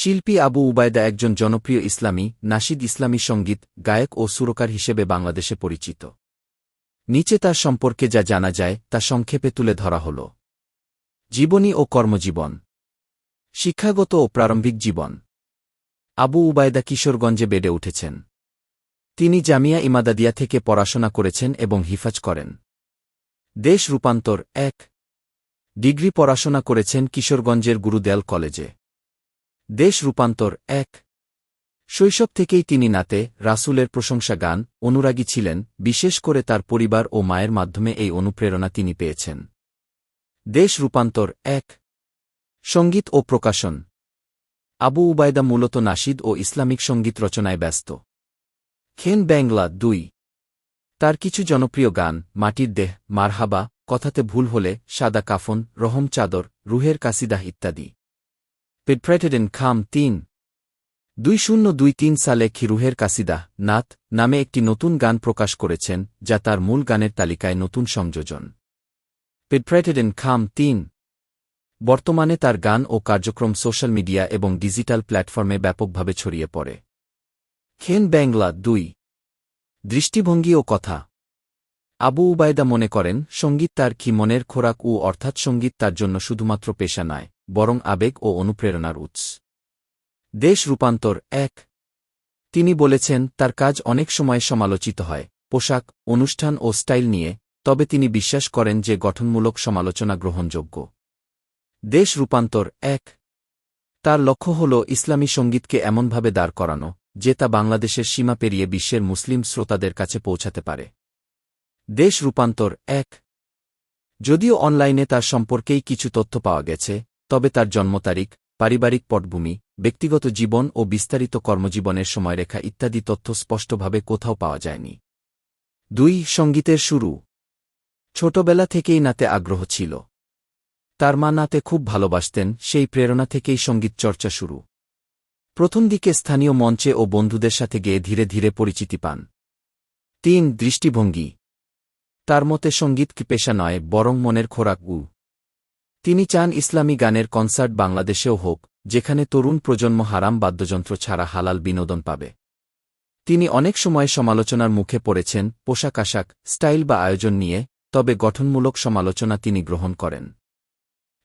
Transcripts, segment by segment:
শিল্পী আবু উবায়দা একজন জনপ্রিয় ইসলামী নাশিদ ইসলামী সংগীত, গায়ক ও সুরকার হিসেবে বাংলাদেশে পরিচিত। নিচে তার সম্পর্কে যা জানা যায়, তা সংক্ষেপে তুলে ধরা হল। জীবনী ও কর্মজীবন। শিক্ষাগত ও প্রারম্ভিক জীবন। আবু উবায়দা কিশোরগঞ্জে বেড়ে উঠেছেন। তিনি জামিয়া ইমাদাদিয়া থেকে পড়াশোনা করেছেন এবং হিফাজ করেন। দেশ রূপান্তর এক। ডিগ্রি পড়াশোনা করেছেন কিশোরগঞ্জের গুরুদেয়াল কলেজে। দেশ রূপান্তর এক। শৈশব থেকেই তিনি নাতে রাসূলের প্রশংসা গান, অনুরাগী ছিলেন, বিশেষ করে তার পরিবার ও মায়ের মাধ্যমে এই অনুপ্রেরণা তিনি পেয়েছেন। দেশ রূপান্তর এক। সংগীত ও প্রকাশন। আবু উবায়দা মূলত নাশিদ ও ইসলামিক সংগীত রচনায় ব্যস্ত। খেন ব্যাংলা দুই। তার কিছু জনপ্রিয় গান, মাটির দেহ, মারহাবা, কথাতে ভুল হলে, সাদা কাফন, রহম চাদর, রুহের কাসিদাহ ইত্যাদি। পেডপ্রেটেডেন খাম তিন। দুই শূন্য দুই তিন সালে খিরুহের কাসিদাহ নাথ নামে একটি নতুন গান প্রকাশ করেছেন, যা তার মূল গানের তালিকায় নতুন সংযোজন। পেডপ্রেটেডেন খাম তিন। বর্তমানে তার গান ও কার্যক্রম সোশ্যাল মিডিয়া এবং ডিজিটাল প্ল্যাটফর্মে ব্যাপকভাবে ছড়িয়ে পড়ে। খেন ব্যাংলা দুই। দৃষ্টিভঙ্গি ও কথা। আবু উবায়দা মনে করেন, সংগীত তার কি মনের খোরাক ও অর্থাৎ সংগীত তার জন্য শুধুমাত্র পেশা নয়, বরং আবেগ ও অনুপ্রেরণার উৎস। দেশ রূপান্তর এক। তিনি বলেছেন, তার কাজ অনেক সময় সমালোচিত হয়, পোশাক, অনুষ্ঠান ও স্টাইল নিয়ে, তবে তিনি বিশ্বাস করেন যে গঠনমূলক সমালোচনা গ্রহণযোগ্য। দেশ রূপান্তর এক। তার লক্ষ্য হল ইসলামী সঙ্গীতকে এমনভাবে দাঁড় করানো, যে তা বাংলাদেশের সীমা পেরিয়ে বিশ্বের মুসলিম শ্রোতাদের কাছে পৌঁছাতে পারে। দেশ রূপান্তর এক। যদিও অনলাইনে তার সম্পর্কেই কিছু তথ্য পাওয়া গেছে, তবে তার জন্ম তারিখ, পারিবারিক পটভূমি, ব্যক্তিগত জীবন ও বিস্তারিত কর্মজীবনের সময়রেখা ইত্যাদি তথ্য স্পষ্টভাবে কোথাও পাওয়া যায়নি। দুই, সঙ্গীতের শুরু। ছোটবেলা থেকেই নাতে আগ্রহ ছিল। তার মা নাতে খুব ভালোবাসতেন, সেই প্রেরণা থেকেই সংগীত চর্চা শুরু। প্রথম দিকে স্থানীয় মঞ্চে ও বন্ধুদের সাথে গিয়ে ধীরে ধীরে পরিচিতি পান। তিন, দৃষ্টিভঙ্গি। তার মতে সংগীত কি পেশা নয়, বরং মনের খোরাক উ তিনি চান ইসলামী গানের কনসার্ট বাংলাদেশেও হোক, যেখানে তরুণ প্রজন্ম হারাম বাদ্যযন্ত্র ছাড়া হালাল বিনোদন পাবে। তিনি অনেক সময় সমালোচনার মুখে পড়েছেন, পোশাক আশাক, স্টাইল বা আয়োজন নিয়ে, তবে গঠনমূলক সমালোচনা তিনি গ্রহণ করেন।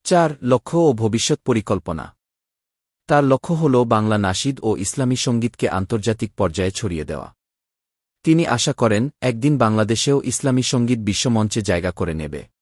চার, লক্ষ্য ও ভবিষ্যৎ পরিকল্পনা। তার লক্ষ্য হল বাংলা নাশিদ ও ইসলামী সঙ্গীতকে আন্তর্জাতিক পর্যায়ে ছড়িয়ে দেওয়া। তিনি আশা করেন একদিন বাংলাদেশেও ইসলামী সংগীত বিশ্বমঞ্চে জায়গা করে নেবে।